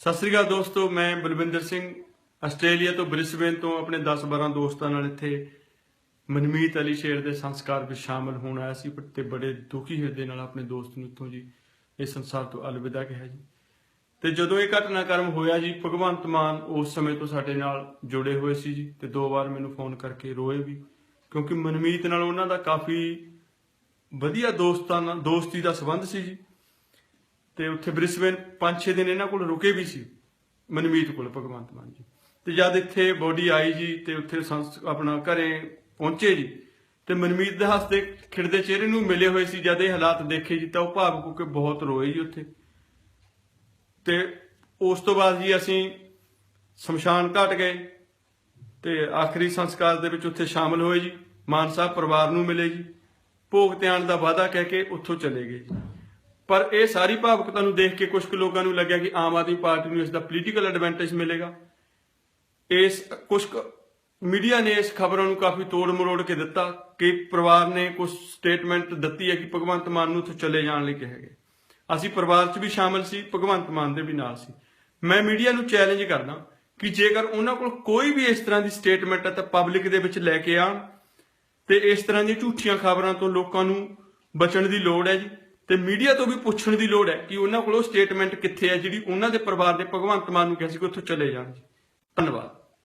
ਸਤਿ ਸ੍ਰੀ ਅਕਾਲ ਦੋਸਤੋ, ਮੈਂ ਬਲਵਿੰਦਰ ਸਿੰਘ, ਆਸਟ੍ਰੇਲੀਆ ਤੋਂ ਬ੍ਰਿਸਬੇਨ ਤੋਂ ਆਪਣੇ 10-12 ਦੋਸਤਾਂ ਨਾਲ ਇੱਥੇ ਮਨਮੀਤ ਅਲੀ ਸ਼ੇਰ ਦੇ ਸੰਸਕਾਰ ਵਿੱਚ ਸ਼ਾਮਲ ਹੋਣ ਆਇਆ ਸੀ ਤੇ ਬੜੇ ਦੁਖੀ ਹਿਰਦੇ ਨਾਲ ਆਪਣੇ ਦੋਸਤ ਨੂੰ ਇੱਥੋਂ ਜੀ, ਇਸ ਸੰਸਾਰ ਤੋਂ ਅਲਵਿਦਾ ਕਿਹਾ ਜੀ। ਤੇ ਜਦੋਂ ਇਹ ਘਟਨਾਕ੍ਰਮ ਹੋਇਆ ਜੀ, ਭਗਵੰਤ ਮਾਨ ਉਸ ਸਮੇਂ ਤੋਂ ਸਾਡੇ ਨਾਲ ਜੁੜੇ ਹੋਏ ਸੀ ਜੀ, ਤੇ ਦੋ ਵਾਰ ਮੈਨੂੰ ਫੋਨ ਕਰਕੇ ਰੋਏ ਵੀ, ਕਿਉਂਕਿ ਮਨਮੀਤ ਨਾਲ ਉਹਨਾਂ ਦਾ ਕਾਫੀ ਵਧੀਆ ਦੋਸਤਾਂ ਨਾਲ, ਦੋਸਤੀ ਦਾ ਸਬੰਧ ਸੀ ਜੀ। ਤੇ ਉੱਥੇ ਬ੍ਰਿਸਬੇਨ 5-6 ਦਿਨ ਇਹਨਾਂ ਕੋਲ ਰੁਕੇ ਵੀ ਸੀ, ਮਨਮੀਤ ਕੋਲ, ਭਗਵੰਤ ਮਾਨ ਜੀ। ਤੇ ਜਦ ਇੱਥੇ ਬੋਡੀ ਆਈ ਜੀ ਤੇ ਉੱਥੇ ਆਪਣਾ ਘਰੇ ਪਹੁੰਚੇ ਜੀ, ਤੇ ਮਨਮੀਤ ਦੇ ਹੱਸਦੇ ਖਿੜਦੇ ਚਿਹਰੇ ਨੂੰ ਮਿਲੇ ਹੋਏ ਸੀ, ਜਦ ਇਹ ਹਾਲਾਤ ਦੇਖੇ ਜੀ ਤਾਂ ਉਹ ਭਾਵੁਕ ਹੋ ਕੇ ਬਹੁਤ ਰੋਏ ਜੀ ਉੱਥੇ। ਤੇ ਉਸ ਤੋਂ ਬਾਅਦ ਜੀ ਅਸੀਂ ਸ਼ਮਸ਼ਾਨ ਘਾਟ ਗਏ ਤੇ ਆਖਰੀ ਸੰਸਕਾਰ ਦੇ ਵਿੱਚ ਉੱਥੇ ਸ਼ਾਮਲ ਹੋਏ ਜੀ। ਮਾਨ ਸਾਹਿਬ ਪਰਿਵਾਰ ਨੂੰ ਮਿਲੇ ਜੀ। ਭੋਗ ਧਿਆਨ ਦਾ ਵਾਅਦਾ ਕਹਿ ਕੇ ਉੱਥੋਂ ਚਲੇ ਗਏ ਜੀ। ਪਰ ਇਹ ਸਾਰੀ ਭਾਵੁਕਤਾ ਨੂੰ ਦੇਖ ਕੇ ਕੁਝ ਕੁ ਲੋਕਾਂ ਨੂੰ ਲੱਗਿਆ ਕਿ ਆਮ ਆਦਮੀ ਪਾਰਟੀ ਨੂੰ ਇਸ ਦਾ ਪੋਲੀਟੀਕਲ ਐਡਵਾਂਟੇਜ ਮਿਲੇਗਾ। ਇਸ ਕੁਝ ਮੀਡੀਆ ਨੇ ਇਸ ਖਬਰਾਂ ਨੂੰ ਕਾਫੀ ਤੋੜ ਮਰੋੜ ਕੇ ਦਿੱਤਾ ਕਿ ਪਰਿਵਾਰ ਨੇ ਕੁਝ ਸਟੇਟਮੈਂਟ ਦਿੱਤੀ ਹੈ ਕਿ ਭਗਵੰਤ ਮਾਨ ਨੂੰ ਉੱਥੋਂ ਚਲੇ ਜਾਣ ਲਈ ਕਿਹਾ ਗਿਆ। ਅਸੀਂ ਪਰਿਵਾਰ 'ਚ ਵੀ ਸ਼ਾਮਲ ਸੀ, ਭਗਵੰਤ ਮਾਨ ਦੇ ਵੀ ਨਾਲ ਸੀ। ਮੈਂ ਮੀਡੀਆ ਨੂੰ ਚੈਲੰਜ ਕਰਦਾ ਕਿ ਜੇਕਰ ਉਹਨਾਂ ਕੋਲ ਕੋਈ ਵੀ ਇਸ ਤਰ੍ਹਾਂ ਦੀ ਸਟੇਟਮੈਂਟ ਹੈ ਤਾਂ ਪਬਲਿਕ ਦੇ ਵਿੱਚ ਲੈ ਕੇ ਆਉਣ ਤੇ ਇਸ ਤਰ੍ਹਾਂ ਦੀਆਂ ਝੂਠੀਆਂ ਖਬਰਾਂ ਤੋਂ ਲੋਕਾਂ ਨੂੰ ਬਚਣ ਦੀ ਲੋੜ ਹੈ ਜੀ। ਤੇ ਮੀਡੀਆ ਤੋਂ ਵੀ ਪੁੱਛਣ ਦੀ ਲੋੜ ਹੈ ਕਿ ਉਹਨਾਂ ਕੋਲ ਉਹ ਸਟੇਟਮੈਂਟ ਕਿੱਥੇ ਹੈ, ਜਿਹੜੀ ਉਹਨਾਂ ਦੇ ਪਰਿਵਾਰ ਨੇ ਭਗਵੰਤ ਮਾਨ ਨੂੰ ਕਿਹਾ ਸੀ ਕਿ ਉੱਥੋਂ ਚਲੇ ਜਾਣ ਜੀ। ਧੰਨਵਾਦ।